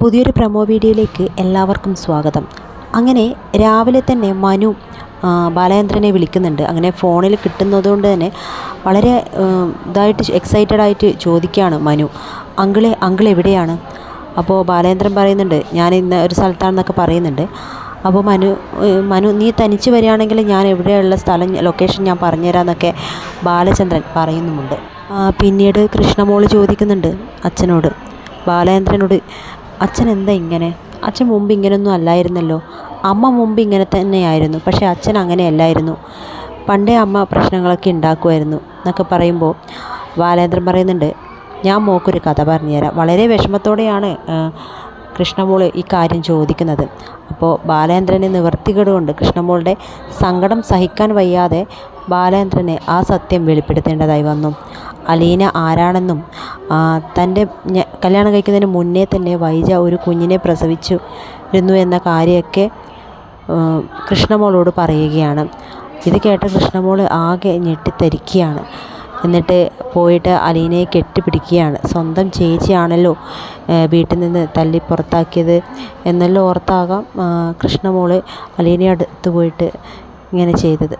പുതിയൊരു പ്രൊമോ വീഡിയോയിലേക്ക് എല്ലാവർക്കും സ്വാഗതം. അങ്ങനെ രാവിലെ തന്നെ മനു ബാലചന്ദ്രനെ വിളിക്കുന്നുണ്ട്. അങ്ങനെ ഫോണിൽ കിട്ടുന്നതുകൊണ്ട് തന്നെ വളരെ ഇതായിട്ട് എക്സൈറ്റഡ് ആയിട്ട് ചോദിക്കുകയാണ് മനു. അങ്കിളെ അങ്കിൾ എവിടെയാണ്? അപ്പോൾ ബാലചന്ദ്രൻ പറയുന്നുണ്ട് ഞാൻ ഇന്ന് ഒരു സ്ഥലത്താണെന്നൊക്കെ പറയുന്നുണ്ട്. അപ്പോൾ മനു മനു നീ തനിച്ച് വരികയാണെങ്കിൽ ഞാൻ എവിടെയുള്ള സ്ഥലം ലൊക്കേഷൻ ഞാൻ പറഞ്ഞുതരാമെന്നൊക്കെ ബാലചന്ദ്രൻ പറയുന്നുമുണ്ട്. പിന്നീട് കൃഷ്ണമോൾ ചോദിക്കുന്നുണ്ട് അച്ഛനോട് ബാലചന്ദ്രനോട് അച്ഛൻ എന്താ ഇങ്ങനെ? അച്ഛൻ മുമ്പ് ഇങ്ങനെയൊന്നും അല്ലായിരുന്നല്ലോ. അമ്മ മുമ്പ് ഇങ്ങനെ തന്നെയായിരുന്നു. പക്ഷേ അച്ഛൻ അങ്ങനെയല്ലായിരുന്നു. പണ്ടേ അമ്മ പ്രശ്നങ്ങളൊക്കെ ഉണ്ടാക്കുമായിരുന്നു എന്നൊക്കെ പറയുമ്പോൾ ബാലേന്ദ്രൻ പറയുന്നുണ്ട് ഞാൻ മോക്കൊരു കഥ പറഞ്ഞുതരാം. വളരെ വിഷമത്തോടെയാണ് കൃഷ്ണമോൾ ഈ കാര്യം ചോദിക്കുന്നത്. അപ്പോൾ ബാലേന്ദ്രന് നിവർത്തികേടുകൊണ്ട് കൃഷ്ണമോളുടെ സങ്കടം സഹിക്കാൻ വയ്യാതെ ബാലേന്ദ്രന് ആ സത്യം വെളിപ്പെടുത്തേണ്ടതായി വന്നു. അലീന ആരാണെന്നും തന്റെ കല്യാണം കഴിക്കുന്നതിന് മുന്നേ തന്നെ വൈജ ഒരു കുഞ്ഞിനെ പ്രസവിച്ചു ഇരുന്നു എന്ന കാര്യമൊക്കെ കൃഷ്ണമോളോട് പറയുകയാണ്. ഇത് കേട്ട കൃഷ്ണമോൾ ആകെ ഞെട്ടിത്തരിക്കുകയാണ്. എന്നിട്ട് പോയിട്ട് അലീനയെ കെട്ടിപ്പിടിക്കുകയാണ്. സ്വന്തം ചേച്ചിയാണല്ലോ വീട്ടിൽ നിന്ന് തല്ലി പുറത്താക്കിയത് എന്നെല്ലാം ഓർത്താകാം കൃഷ്ണമോൾ അലീനയെ അടുത്ത് പോയിട്ട് ഇങ്ങനെ ചെയ്തത്.